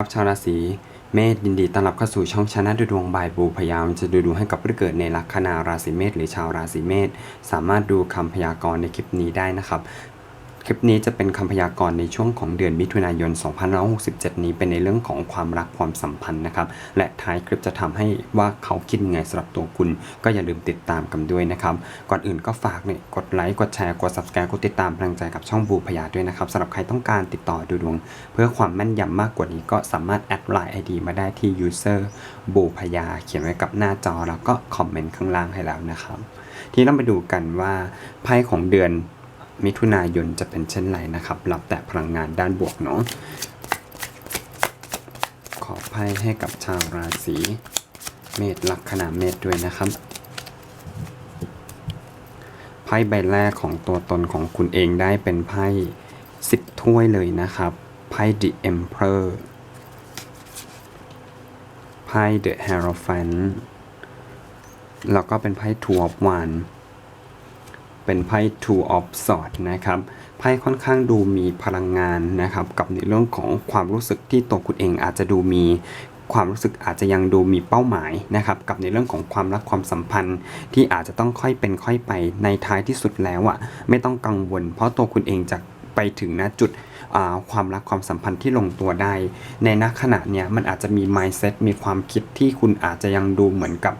ครับชาวราศีเมษยินดีต้อนรับเข้าสู่ช่องชนะดูดวงบายบูพยายามจะดูดวงให้กับผู้เกิดในลัคนาราศีเมษหรือชาวราศีเมษสามารถดูคำพยากรณ์ในคลิปนี้ได้นะครับ คลิปนี้จะเป็นคำพยากรณ์ในช่วงของเดือนมิถุนายน 2567 นี้เป็นในเรื่องของความรักความสัมพันธ์นะครับ และท้ายคลิปจะทำให้ว่าเขาคิดยังไงสำหรับตัวคุณ ก็อย่าลืมติดตามกันด้วยนะครับ ก่อนอื่นก็ฝากเนี่ยกดไลค์กดแชร์กด subscribe กดติดตามกำลังใจกับช่องบูพยาด้วยนะครับสำหรับใครต้องการติดต่อดูดวง เพื่อความแม่นยำมากกว่านี้ก็สามารถแอดไลน์ ID มาได้ที่ user บูพยาเขียนไว้กับหน้าจอแล้วก็คอมเมนต์ข้างล่างให้แล้วนะครับ ที่เรามาดูกันว่าไพ่ของเดือน มิถุนายนจะเป็นเช่นไรนะครับ รับแต่พลังงานด้านบวกเนาะขอไพ่ให้กับชาวราศีเมษลัคนาเมษด้วยนะครับไพ่ใบแรกของตัวตนของคุณเองได้เป็นไพ่สิบถ้วยเลยนะครับไพ่ The Emperor ไพ่ The Hierophant แล้วก็เป็นไพ่ Two of Wands เป็นไพ่ Two of Swords นะครับไพ่ค่อนข้างดูมีพลังงานนะครับ กับในเรื่องของความรู้สึกที่ตัวคุณเองอาจจะดูมีความรู้สึกอาจจะยังดูมีเป้าหมายนะครับกับในเรื่องของความรักความสัมพันธ์ ที่อาจจะต้องค่อยเป็นค่อยไปในท้ายที่สุดแล้วอะ่ะไม่ต้องกังวล เพราะตัวคุณเองจะไปถึงณจุดความรักความสัมพันธ์ที่ลงตัวได้ ในณขณะเนี้ยมันอาจจะมี mindset มีความคิดที่คุณอาจจะยังดูเหมือนกับ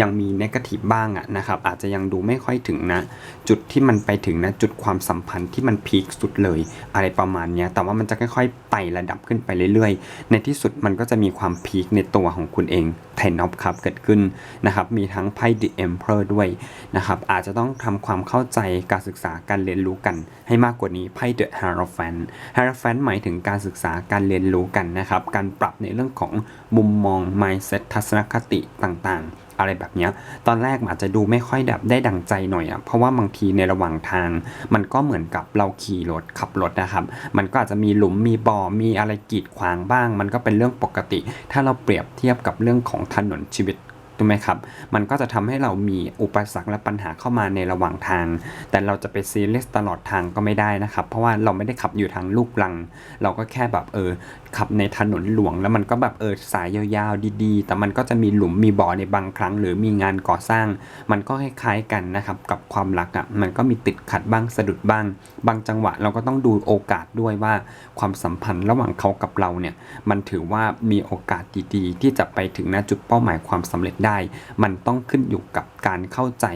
ยังมีนกาทีฟบ้างอะนะครับอาจจะยังดูไม่ค่อยถึงนะ จุดที่มันไปถึงนะจุดความสัมพันธ์ที่มันพีคสุดเลย อะไรประมาณนี้แต่ว่ามันจะค่อยๆไต่ระดับขึ้นไปเรื่อยๆ ในที่สุดมันก็จะมีความพีคในตัวของคุณเองไทนอฟครับเกิดขึ้นนะครับมีทั้งไพ่ The Emperor ด้วยนะครับอาจจะต้องทำความเข้าใจการศึกษาการเรียนรู้กัน ให้มากกว่านี้ไพ่ The Hierophant Hierophant หมายถึงการศึกษาการเรียนรู้กันนะครับการปรับในเรื่องของมุมมอง mindset ทัศนคติต่างๆ อะไรแบบเนี้ยตอนแรกอาจจะดูไม่ค่อยแบบได้ดังใจหน่อยอะ่ะเพราะว่าบางทีในระหว่างทาง มันก็เหมือนกับเราขี่รถขับรถนะครับ มันก็อาจจะมีหลุมมีบ่อมีอะไรกีดขวางบ้าง มันก็เป็นเรื่องปกติ ถ้าเราเปรียบเทียบกับเรื่องของถนนชีวิตถูกไหมครับ มันก็จะทำให้เรามีอุปสรรคและปัญหาเข้ามาในระหว่างทาง แต่เราจะไปซีเรียสตลอดทางก็ไม่ได้นะครับ เพราะว่าเราไม่ได้ขับอยู่ทางลูกลัง เราก็แค่แบบเออ ขับในถนนหลวง แล้วมันก็แบบเออสายยาวๆดีๆ แต่มันก็จะมีหลุมมีบ่อในบางครั้ง หรือมีงานก่อสร้าง มันก็คล้ายๆกันนะครับกับความรักอะ่ะมันก็มีติดขัดบ้างสะดุดบ้าง บางจังหวะเราก็ต้องดูโอกาสด้วยว่า ความสัมพันธ์ระหว่างเขากับเราเนี่ยมันถือว่ามีโอกาสดีๆ ที่จะไปถึงณจุดเป้าหมายความสำเร็จได้ มันต้องขึ้นอยู่กับการเข้าใจ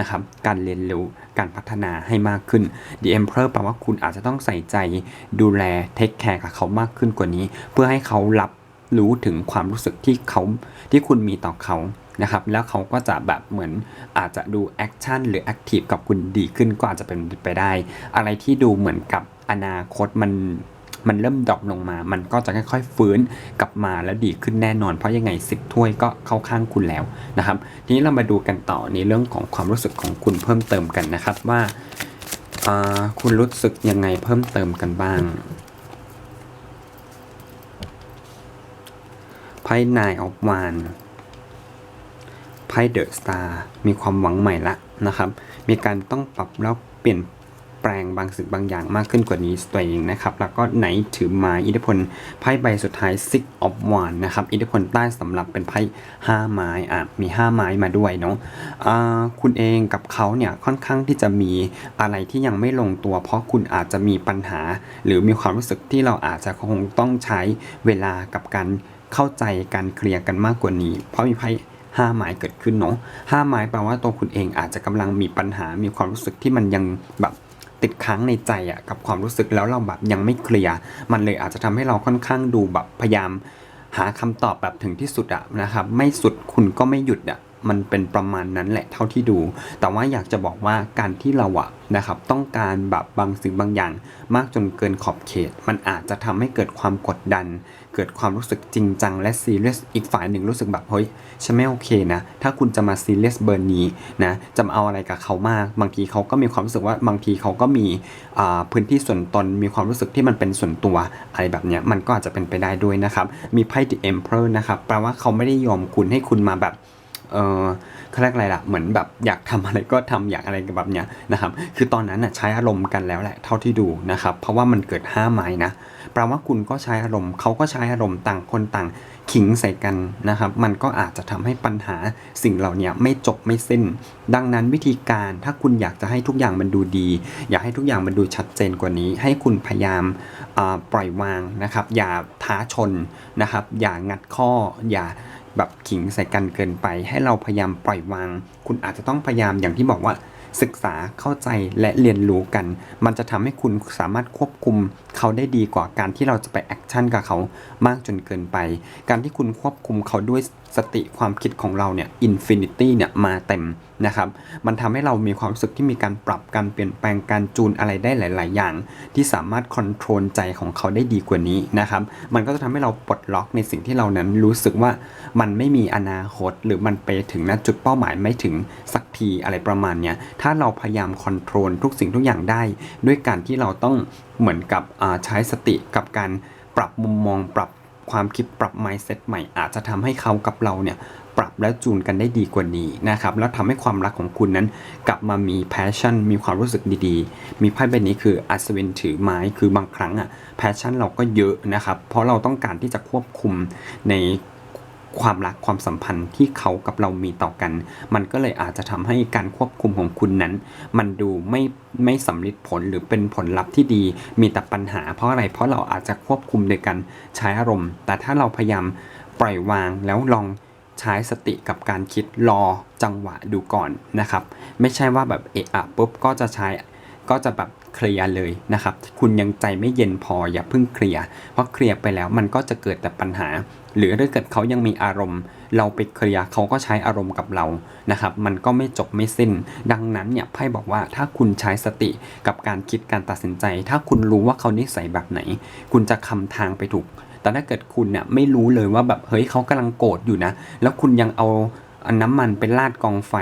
นะครับ การเรียนรู้ การพัฒนาให้มากขึ้น The Emperor แปลว่าคุณอาจจะต้องใส่ใจดูแลเทคแคร์กับเขามากขึ้นกว่านี้ เพื่อให้เขารับรู้ถึงความรู้สึกที่เขาที่คุณมีต่อเขานะครับ แล้วเขาก็จะแบบเหมือนอาจจะดูแอคชั่นหรือแอคทีฟกับคุณดีขึ้นก็อาจจะเป็นไปได้ อะไรที่ดูเหมือนกับอนาคตมัน มันเริ่มดรอปลงมา มันก็จะค่อยๆฟื้นกลับมาแล้วดีขึ้นแน่นอน เพราะยังไงสิบถ้วยก็เข้าข้างคุณแล้วนะครับ ทีนี้เรามาดูกันต่อในเรื่องของความรู้สึกของคุณเพิ่มเติมกันนะครับว่าอ่าคุณรู้สึกยังไงเพิ่มเติมกันบ้างไพ่นายออฟวานไพ่เดอะสตาร์มีความหวังใหม่ละนะครับ มีการต้องปรับแล้วเปลี่ยน แปลงบางสิ่งบางอย่างมากขึ้นกว่านี้ตัวเองนะครับแล้วก็ไหนถือไม้อิทธิพลไพ่ใบสุดท้าย six of wands นะครับอิทธิพลใต้สำหรับเป็นไพ่ห้าไม้อะมีห้าไม้มาด้วยเนาะอ่าคุณเองกับเขาเนี่ยค่อนข้างที่จะมีอะไรที่ยังไม่ลงตัว เพราะคุณอาจจะมีปัญหา หรือมีความรู้สึกที่เราอาจจะคงต้องใช้เวลากับการเข้าใจการเคลียร์กันมากกว่านี้ เพราะมีไพ่ห้าไม้เกิดขึ้นเนาะห้าไม้แปลว่าตัวคุณเองอาจจะกำลังมีปัญหา มีความรู้สึกที่มันยังแบบ ติดค้างในใจอะกับความรู้สึกแล้วเราแบบยังไม่เคลียร์มันเลยอาจจะทำให้เราค่อนข้างดูแบบพยายามหาคำตอบแบบถึงที่สุดอะนะครับไม่สุดคุณก็ไม่หยุดอะ มันเป็นประมาณนั้นแหละเท่าที่ดู แต่ว่าอยากจะบอกว่าการที่เราอะนะครับต้องการแบบบางสิ่งบางอย่าง มากจนเกินขอบเขต มันอาจจะทำให้เกิดความกดดัน เกิดความรู้สึกจริงจังและซีเรียสอีกฝ่ายหนึ่งรู้สึกแบบเฮ้ยฉันไม่โอเคนะ ถ้าคุณจะมาซีเรียสเบอร์นี้นะจะมาเอาอะไรกับเขามาก บางทีเขาก็มีความรู้สึกว่าบางทีเขาก็มีพื้นที่ส่วนตนมีความรู้สึกที่มันเป็นส่วนตัวอะไรแบบเนี้ยมันก็อาจจะเป็นไปได้ด้วยนะครับมีไพ่ The Emperor นะครับแปลว่าเขาไม่ได้ยอมคุณให้คุณมาแบบ เออเขาเรียกอะไรล่ะ เหมือนแบบอยากทำอะไรก็ทำอยากอะไรแบบเนี้ยนะครับ คือตอนนั้นน่ะใช้อารมณ์กันแล้วแหละเท่าที่ดูนะครับ เพราะว่ามันเกิดห้าไม้นะแปลว่าคุณก็ใช้อารมณ์เขาก็ใช้อารมณ์ต่างคนต่างขิงใส่กันนะครับ มันก็อาจจะทำให้ปัญหาสิ่งเหล่านี้ไม่จบไม่สิ้น ดังนั้นวิธีการถ้าคุณอยากจะให้ทุกอย่างมันดูดี อยากให้ทุกอย่างมันดูชัดเจนกว่านี้ ให้คุณพยายามปล่อยวางนะครับ อย่าท้าชนนะครับ อย่างัดข้อ อย่า แบบขิงใส่กันเกินไป ให้เราพยายามปล่อยวาง คุณอาจจะต้องพยายามอย่างที่บอกว่า ศึกษาเข้าใจและเรียนรู้กัน มันจะทำให้คุณสามารถควบคุมเขาได้ดีกว่าการที่เราจะไปแอคชั่นกับเขามากจนเกินไป การที่คุณควบคุมเขาด้วย สติความคิดของเราเนี่ยอินฟินิตี้เนี่ยมาเต็มนะครับ มันทำให้เรามีความรู้สึกที่มีการปรับการเปลี่ยนแปลงการจูนอะไรได้หลาย ๆ อย่าง ที่สามารถคอนโทรลใจของเขาได้ดีกว่านี้นะครับ มันก็จะทำให้เราปลดล็อกในสิ่งที่เรานั้นรู้สึกว่ามันไม่มีอนาคต หรือมันไปถึงณจุดเป้าหมายไม่ถึงสักทีอะไรประมาณเนี้ยถ้าเราพยายามคอนโทรลทุกสิ่งทุกอย่างได้ ด้วยการที่เราต้องเหมือนกับใช้สติกับการปรับมุมมองปรับ ความคิดปรับ mindset ใหม่ อาจจะทำให้เขากับเราเนี่ยปรับและจูนกันได้ดีกว่านี้นะครับแล้วทำให้ความรักของคุณนั้น กลับมามี passion มีความรู้สึกดีๆ มีไพ่ใบนี้คืออัศวินถือไม้คือบางครั้งอะ passion เราก็เยอะนะครับเพราะเราต้องการที่จะควบคุมใน ความรักความสัมพันธ์ที่เขากับเรามีต่อกัน มันก็เลยอาจจะทำให้การควบคุมของคุณนั้น มันดูไม่ไม่สำลิดผลหรือเป็นผลลัพธ์ที่ดี มีแต่ปัญหา เพราะอะไรเพราะเราอาจจะควบคุมโดยการใช้อารมณ์ แต่ถ้าเราพยายามปล่อยวางแล้วลองใช้สติกับการคิดรอจังหวะดูก่อนนะครับ ไม่ใช่ว่าแบบเอะอะปุ๊บก็จะใช้ก็จะแบบ เคลียร์เลยนะครับ คุณยังใจไม่เย็นพออย่าเพิ่งเคลียร์เพราะเคลียร์ไปแล้วมันก็จะเกิดแต่ปัญหา หรือถ้าเกิดเขายังมีอารมณ์ เราไปเคลียร์เขาก็ใช้อารมณ์กับเรานะครับ มันก็ไม่จบไม่สิ้น ดังนั้นเนี่ยไพ่บอกว่าถ้าคุณใช้สติกับการคิดการตัดสินใจ ถ้าคุณรู้ว่าเขานิสัยแบบไหน คุณจะคำทางไปถูก แต่ถ้าเกิดคุณเนี่ยไม่รู้เลยว่าแบบเฮ้ยเขากำลังโกรธอยู่นะ แล้วคุณยังเอานน้ำมันไปราดกองไฟ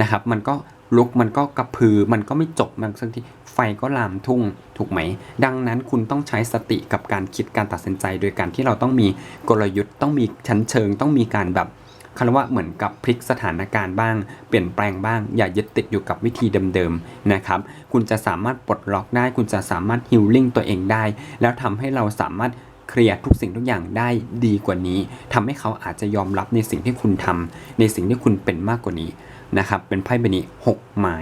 นะครับ มันก็ ลุกมันก็กระพือมันก็ไม่จบมันสักทีไฟก็ลามทุ่งถูกไหม ดังนั้นคุณต้องใช้สติกับการคิดการตัดสินใจ โดยการที่เราต้องมีกลยุทธ์ต้องมีชั้นเชิง ต้องมีการแบบคำว่าเหมือนกับพลิกสถานการณ์บ้าง เปลี่ยนแปลงบ้าง อย่ายึดติดอยู่กับวิธีเดิมๆนะครับ คุณจะสามารถปลดล็อกได้ คุณจะสามารถฮิลลิ่งตัวเองได้ แล้วทำให้เราสามารถเคลียร์ทุกสิ่งทุกอย่างได้ดีกว่านี้ทำให้เขาอาจจะยอมรับในสิ่งที่คุณทำในสิ่งที่คุณเป็นมากกว่านี้ นะครับ เป็นไพ่ใบนี้หกไม้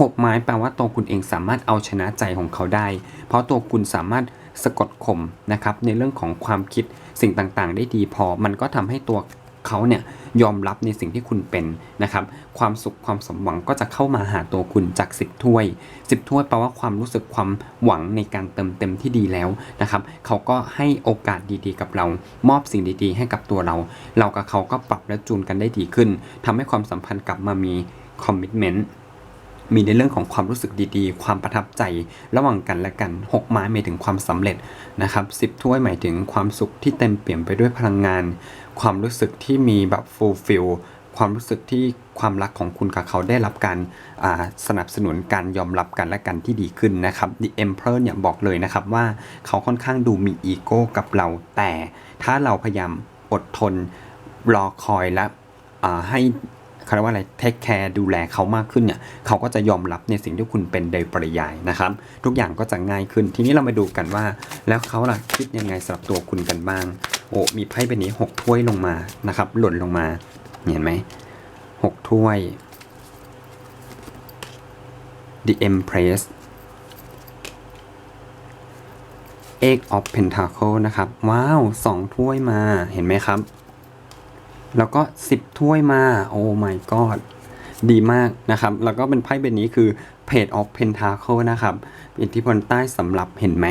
หกไม้แปลว่าตัวคุณเองสามารถเอาชนะใจของเขาได้ เพราะตัวคุณสามารถสะกดข่มนะครับในเรื่องของความคิดสิ่งต่างๆ ได้ดีพอ มันก็ทำให้ตัว เขาเนี่ยยอมรับในสิ่งที่คุณเป็นนะครับ ความสุขความสมหวังก็จะเข้ามาหาตัวคุณจากสิบถ้วยสิบถ้วยแปลว่าความรู้สึกความหวังในการเติมเต็มที่ดีแล้วนะครับ เขาก็ให้โอกาสดีๆ กับเรา มอบสิ่งดีๆ ให้กับตัวเรา เรากับเขาก็ปรับและจูนกันได้ดีขึ้นทำให้ความสัมพันธ์กลับมามีคอมมิชเมนต์ มีในเรื่องของความรู้สึกดีๆ ความประทับใจระหว่างกันและกัน 6 ไม้หมายถึงความสำเร็จนะครับ10ถ้วยหมายถึงความสุขที่เต็มเปี่ยมไปด้วยพลังงาน ความรู้สึกที่มีแบบ fulfill ความรู้สึกที่ความรักของคุณกับเขาได้รับการสนับสนุนการยอมรับกันและกันที่ดีขึ้นนะครับ The Emperor เนี่ยบอกเลยนะครับว่าเขาค่อนข้างดูมีอีโก้กับเรา แต่ถ้าเราพยายามอดทนรอคอยและให้ เขาเรียกว่าอะไรเทคแคร์ดูแลเขามากขึ้นเนี่ยเขาก็จะยอมรับในสิ่งที่คุณเป็นโดยปริยายนะครับ ทุกอย่างก็จะง่ายขึ้น ทีนี้เรามาดูกันว่า แล้วเขาล่ะคิดยังไงสำหรับตัวคุณกันบ้าง โอ้มีไพ่ใบนี้6ถ้วยลงมานะครับ หล่นลงมา เห็นไหมหกถ้วย The Empress Eight of Pentacle นะครับ ว้าวสองถ้วยมาเห็นไหมครับ แล้วก็ 10 ถ้วยมา โอ้ my god ดีมากนะครับ แล้วก็เป็นไพ่ใบนี้คือ Page of Pentacle นะครับอิทธิพลใต้สำหรับเห็นไหม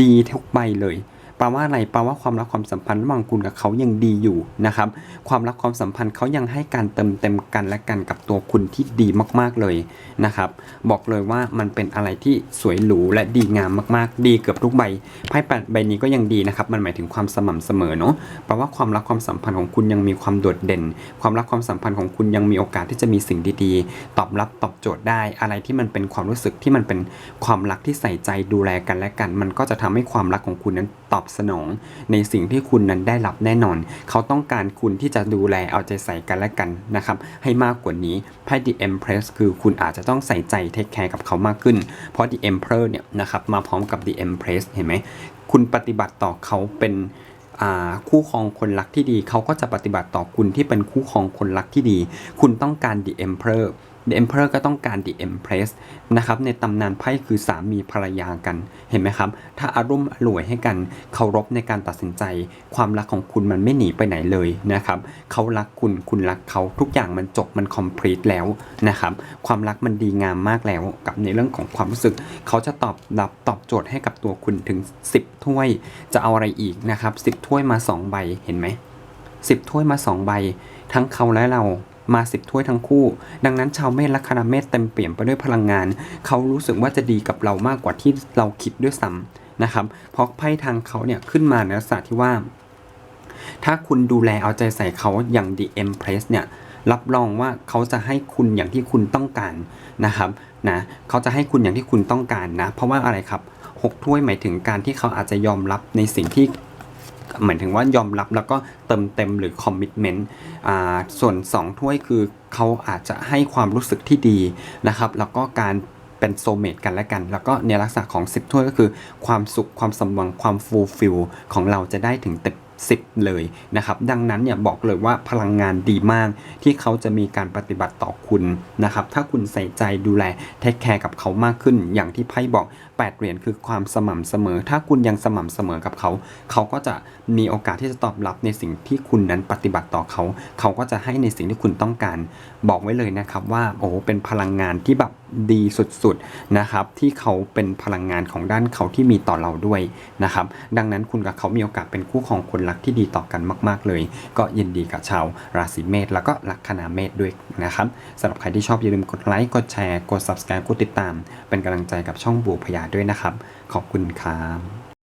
ดีทุกใบเลย ลว่าอะไรแปลว่าความรักความสัมพันธ์ระหว่างคุณกับเขายังดีอยู่นะครับ ความรักความสัมพันธ์เขายังให้การเติมเต็มกันและกันกับตัวคุณที่ดีมากๆเลยนะครับ บอกเลยว่ามันเป็นอะไรที่สวยหรูและดีงามมากๆ ดีเกือบทุกใบไพ่แปดใบนี้ก็ยังดีนะครับ มันหมายถึงความสม่ำเสมอเนาะแปลว่าความรักความสัมพันธ์ของคุณยังมีความโดดเด่น ความรักความสัมพันธ์ของคุณยังมีโอกาสที่จะมีสิ่งดีๆ ตอบรับตอบโจทย์ได้ อะไรที่มันเป็นความรู้สึกที่มันเป็นความรักที่ใส่ใจดูแลกันและกัน มันก็จะทำให้ความรักของคุณนั้น ตอบสนอง ในสิ่งที่คุณนั้นได้รับแน่นอน เขาต้องการคุณที่จะดูแลเอาใจใส่กันและกันนะครับ ให้มากกว่านี้ไพ่ The Empress คือคุณอาจจะต้องใส่ใจเทคแคร์กับเขามากขึ้น เพราะ The Emperor เนี่ยนะครับมาพร้อมกับ The Empress เห็นไหม คุณปฏิบัติต่อเขาเป็นคู่ครองคนรักที่ดี เขาก็จะปฏิบัติต่อคุณที่เป็นคู่ครองคนรักที่ดี คุณต้องการ The Emperor The Emperor ก็ต้องการ The Empress นะครับในตำนานไพ่คือสามีภรรยากันเห็นไหมครับ ถ้าอารมณ์รวยให้กันเคารพในการตัดสินใจ ความรักของคุณมันไม่หนีไปไหนเลยนะครับเขารักคุณคุณรักเขาทุกอย่างมันจบมัน complete แล้วนะครับความรักมันดีงามมากแล้วกับในเรื่องของความรู้สึก เขาจะตอบรับตอบโจทย์ให้กับตัวคุณถึง 10 ถ้วย จะเอาอะไรอีกนะครับ10 ถ้วยมา 2 ใบเห็นไหม10 ถ้วยมา 2 ใบ ทั้งเขาและเรา มา10ถ้วยทั้งคู่ ดังนั้นชาวเมษและคณะเมษเต็มเปี่ยมไปด้วยพลังงาน เขารู้สึกว่าจะดีกับเรามากกว่าที่เราคิดด้วยซ้ำนะครับ เพราะไพ่ทางเขาเนี่ยขึ้นมาในลักษณะที่ว่า ถ้าคุณดูแลเอาใจใส่เขาอย่าง The Empress เนี่ยรับรองว่าเขาจะให้คุณอย่างที่คุณต้องการนะครับนะเขาจะให้คุณอย่างที่คุณต้องการนะ เพราะว่าอะไรครับหกถ้วยหมายถึงการที่เขาอาจจะยอมรับในสิ่งที่ หมายถึงว่ายอมรับแล้วก็เติมเต็มหรือคอมมิชเมนต์อ่าส่วน 2 ถ้วยคือเขาอาจจะให้ความรู้สึกที่ดีนะครับ แล้วก็การเป็นโซเมตกันและกัน แล้วก็ในลักษณะของ 10 ถ้วยก็คือ ความสุขความสมหวังความฟูลฟิลของเราจะได้ถึงเต็ม10เลยนะครับ ดังนั้นเนี่ยบอกเลยว่าพลังงานดีมาก ที่เขาจะมีการปฏิบัติต่อคุณนะครับ ถ้าคุณใส่ใจดูแลเทคแคร์กับเขามากขึ้น อย่างที่ไพ่บอก8 เหรียญคือความสม่ำเสมอ ถ้าคุณยังสม่ำเสมอกับเขา เขาก็จะมีโอกาสที่จะตอบรับในสิ่งที่คุณนั้นปฏิบัติต่อเขา เขาก็จะให้ในสิ่งที่คุณต้องการ บอกไว้เลยนะครับว่าโอ้เป็นพลังงานที่แบบดีสุดๆนะครับที่เขาเป็นพลังงานของด้านเขาที่มีต่อเราด้วยนะครับดังนั้นคุณกับเขามีโอกาสเป็นคู่ของคนรักที่ดีต่อกันมาก ๆ เลย ก็ยินดีกับชาวราศีเมษแล้วก็ลัคนาเมษด้วยนะครับสำหรับใครที่ชอบอย่าลืมกดไลค์กดแชร์กด subscribe กดติดตาม เป็นกำลังใจกับช่องบูพยาด้วยนะครับ ขอบคุณครับ